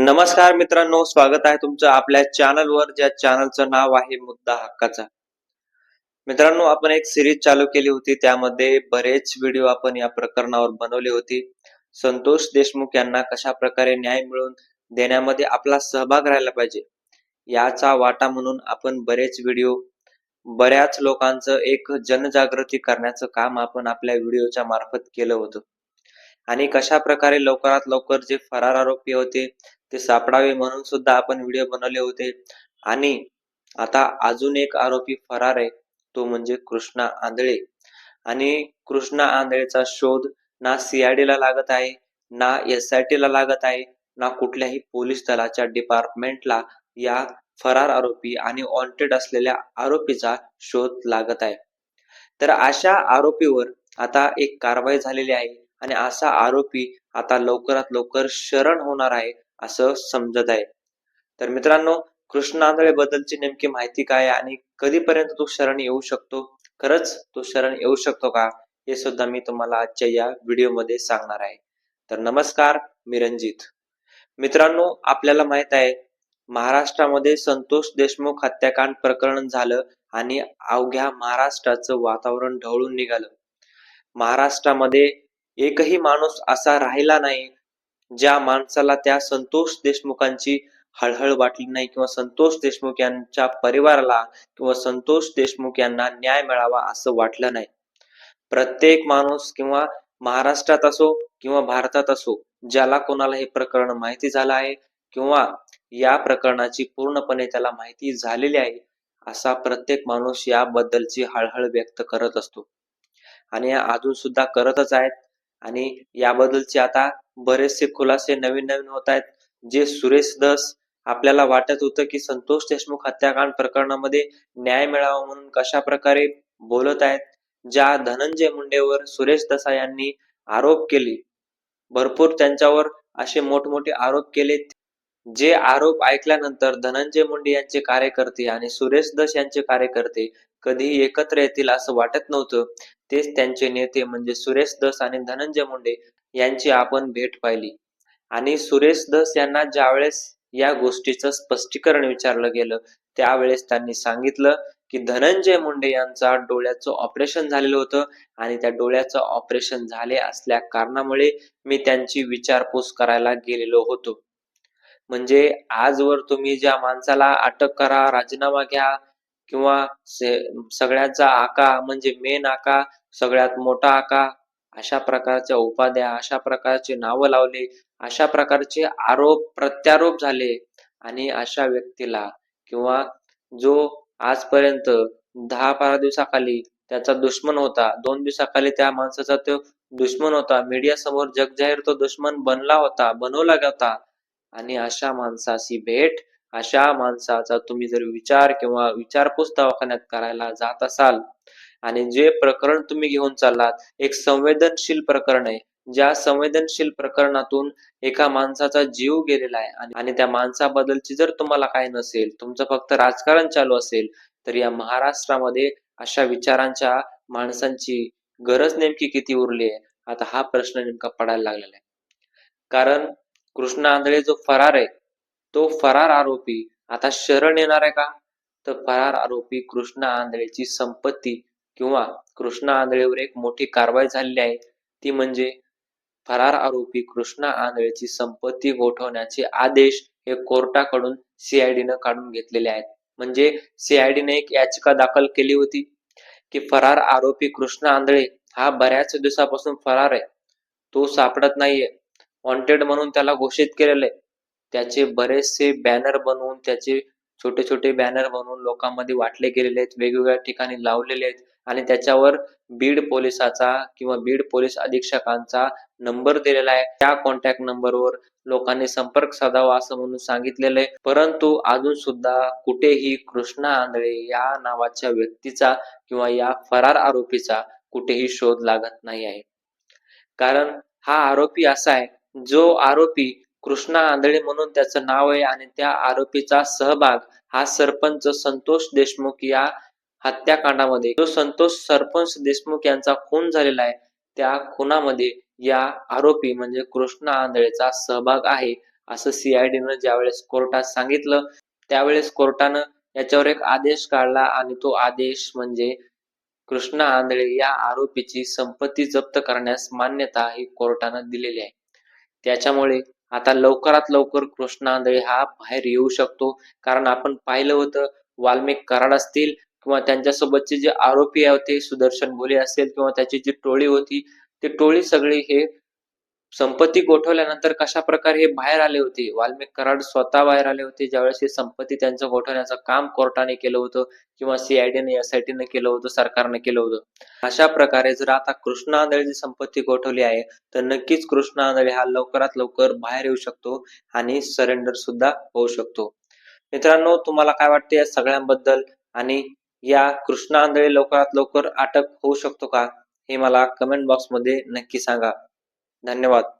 नमस्कार मित्रांनो स्वागत आहे तुमचं आपल्या चॅनलवर ज्या चॅनलचं नाव आहे मुद्दा हक्काचा. मित्रांनो आपण एक सिरीज चालू केली होती त्यामध्ये बरेच व्हिडिओ आपण या प्रकरणावर बनवले होते. संतोष देशमुख यांना कशा प्रकारे न्याय मिळवून देण्यामध्ये आपला सहभाग राहिला पाहिजे याचा वाटा म्हणून आपण बरेच व्हिडिओ बऱ्याच लोकांचं एक जनजागृती करण्याचं काम आपण आपल्या व्हिडिओच्या मार्फत केलं होतं. आणि कशा प्रकारे लवकरात लवकर जे फरार आरोपी होते ते सापडावे म्हणून सुद्धा आपण व्हिडिओ बनवले होते. आणि आता अजून एक आरोपी फरार आहे तो म्हणजे कृष्णा आंधळे. आणि कृष्णा आंधळेचा शोध ना सीआयडीला लागत आहे ना एस आय टी ला लागत आहे ना कुठल्याही पोलीस दलाच्या डिपार्टमेंटला या फरार आरोपी आणि वॉन्टेड असलेल्या आरोपीचा शोध लागत आहे. तर अशा आरोपीवर आता एक कारवाई झालेली आहे आणि असा आरोपी आता लवकरात लवकर शरण होणार आहे असं समजत आहे. तर मित्रांनो कृष्ण आंधळे नेमकी माहिती काय आहे आणि कधीपर्यंत तो शरण येऊ शकतो? खरंच तो शरण येऊ शकतो का? हे सुद्धा मी तुम्हाला आजच्या या व्हिडिओमध्ये सांगणार आहे. तर नमस्कार मी रंजित मित्रांनो आपल्याला माहीत आहे महाराष्ट्रामध्ये संतोष देशमुख हत्याकांड प्रकरण झालं आणि अवघ्या महाराष्ट्राचं वातावरण ढवळून निघालं. महाराष्ट्रामध्ये एकही माणूस असा राहिला नाही ज्या माणसाला त्या संतोष देशमुखांची हळहळ वाटली नाही किंवा संतोष देशमुख यांच्या परिवाराला किंवा संतोष देशमुख यांना न्याय मिळावा असं वाटलं नाही. प्रत्येक माणूस किंवा महाराष्ट्रात असो किंवा भारतात असो ज्याला कोणाला हे प्रकरण माहिती झालं आहे किंवा या प्रकरणाची पूर्णपणे त्याला माहिती झालेली आहे असा प्रत्येक माणूस याबद्दलची हळहळ व्यक्त करत असतो. आणि अजून सुद्धा करतच आहेत आणि याबद्दलचे आता बरेचसे खुलासे नवीन नवीन होत आहेत. जे सुरेश दस आपल्याला वाटत होतं की संतोष देशमुख हत्याकांड प्रकरणामध्ये न्याय मिळावा म्हणून कशा प्रकारे बोलत आहेत. ज्या धनंजय मुंडेवर सुरेश दसा यांनी आरोप केले. भरपूर त्यांच्यावर असे मोठमोठे आरोप केले. जे आरोप ऐकल्यानंतर धनंजय मुंडे यांचे कार्यकर्ते आणि सुरेश दस यांचे कार्यकर्ते कधीही एकत्र येतील असं वाटत नव्हतं. तेच त्यांचे नेते म्हणजे सुरेश दस आणि धनंजय मुंडे यांची आपण भेट पाहिली. आणि सुरेश दस यांना ज्यावेळेस या गोष्टीचं स्पष्टीकरण विचारलं गेलं त्यावेळेस त्यांनी सांगितलं की धनंजय मुंडे यांचा डोळ्याचं ऑपरेशन झालेलं होतं आणि त्या डोळ्याचं ऑपरेशन झाले असल्या कारणामुळे मी त्यांची विचारपूस करायला गेलेलो होतो. म्हणजे आजवर तुम्ही ज्या माणसाला अटक करा राजीनामा घ्या किंवा सगळ्याचा आका म्हणजे मेन आका सगळ्यात मोठा आका अशा प्रकारच्या उपाध्या अशा प्रकारचे नावं लावले अशा प्रकारचे आरोप प्रत्यारोप झाले. आणि अशा व्यक्तीला किंवा जो आजपर्यंत दहा बारा दिवसाखाली त्याचा दुश्मन होता दोन दिवसाखाली त्या माणसाचा तो दुश्मन होता मीडिया समोर जगजाहीर तो दुश्मन बनला होता बनवला होता. आणि अशा माणसाची भेट अशा माणसाचा तुम्ही जर विचार किंवा विचारपूस दवाखान्यात करायला जात असाल आणि जे प्रकरण तुम्ही घेऊन चाललात एक संवेदनशील प्रकरण आहे. ज्या संवेदनशील प्रकरणातून एका माणसाचा जीव गेलेला आहे आणि त्या माणसाबद्दलची जर तुम्हाला काय नसेल तुमचं फक्त राजकारण चालू असेल तर या महाराष्ट्रामध्ये अशा विचारांच्या माणसांची गरज नेमकी किती उरली आहे? आता हा प्रश्न नेमका पडायला लागलेला आहे. कारण कृष्ण आंधळे जो फरार आहे तो फरार आरोपी. आता शरण येणार आहे का? तर फरार आरोपी कृष्ण आंधळेची संपत्ती किंवा कृष्ण आंधळेवर एक मोठी कारवाई झालेली आहे. ती म्हणजे फरार आरोपी कृष्णा आंधळेची संपत्ती गोठवण्याचे आदेश हे कोर्टाकडून सीआयडीनं काढून घेतलेले आहेत. म्हणजे सीआयडीने एक याचिका दाखल केली होती की फरार आरोपी कृष्ण आंधळे हा बऱ्याच दिवसापासून फरार आहे. तो सापडत नाहीये. वॉन्टेड म्हणून त्याला घोषित केलेलं आहे. त्याचे बरेचसे बॅनर बनवून त्याचे छोटे छोटे बॅनर बनवून लोकांमध्ये वाटले गेलेले आहेत वेगवेगळ्या ठिकाणी लावलेले आहेत. आणि त्याच्यावर बीड पोलिसाचा किंवा बीड पोलीस अधीक्षकांचा नंबर दिलेला आहे. त्या कॉन्टॅक्ट नंबरवर लोकांनी संपर्क साधावा असं म्हणून सांगितलेलं आहे. परंतु अजून सुद्धा कुठेही कृष्णा आंधळे या नावाच्या व्यक्तीचा किंवा या फरार आरोपीचा कुठेही शोध लागत नाही आहे. कारण हा आरोपी असा आहे जो आरोपी कृष्णा आंधळे म्हणून त्याचं नाव आहे आणि त्या आरोपीचा सहभाग हा सरपंच संतोष देशमुख या हत्याकांडामध्ये. जो संतोष सरपंच देशमुख यांचा खून झालेला आहे त्या खुनामध्ये या आरोपी म्हणजे कृष्णा आंधळेचा सहभाग आहे असं सीआयडीनं ज्यावेळेस कोर्टात सांगितलं त्यावेळेस कोर्टानं याच्यावर एक आदेश काढला आणि तो आदेश म्हणजे कृष्णा आंधळे या आरोपीची संपत्ती जप्त करण्यास मान्यता ही कोर्टानं दिलेली आहे. त्याच्यामुळे आता लवकरात लवकर कृष्णा आंधळे हा बाहेर येऊ शकतो. कारण आपण पाहिलं होतं वाल्मिक कराड असतील किंवा त्यांच्यासोबतचे जे आरोपी होते सुदर्शन भोले असेल किंवा त्याची जी टोळी होती ती टोळी सगळी हे संपत्ती गोठवल्यानंतर कशा प्रकारे हे बाहेर आले होते? वाल्मिक कराड स्वतः बाहेर आले होते. ज्यावेळेस हे संपत्ती त्यांचं गोठवण्याचं काम कोर्टाने केलं होतं किंवा सीआयडीने एसआयटीने केलं होतं सरकारने केलं होतं. अशा प्रकारे जर आता कृष्णा आंधळेची संपत्ती गोठवली आहे तर नक्कीच कृष्णा आंधळे हा लवकरात लवकर बाहेर येऊ शकतो आणि सरेंडर सुद्धा होऊ शकतो. मित्रांनो तुम्हाला काय वाटते या सगळ्यांबद्दल? आणि या कृष्णा आंधळे लवकरात लवकर अटक होऊ शकतो का? हे मला कमेंट बॉक्समध्ये नक्की सांगा. धन्यवाद.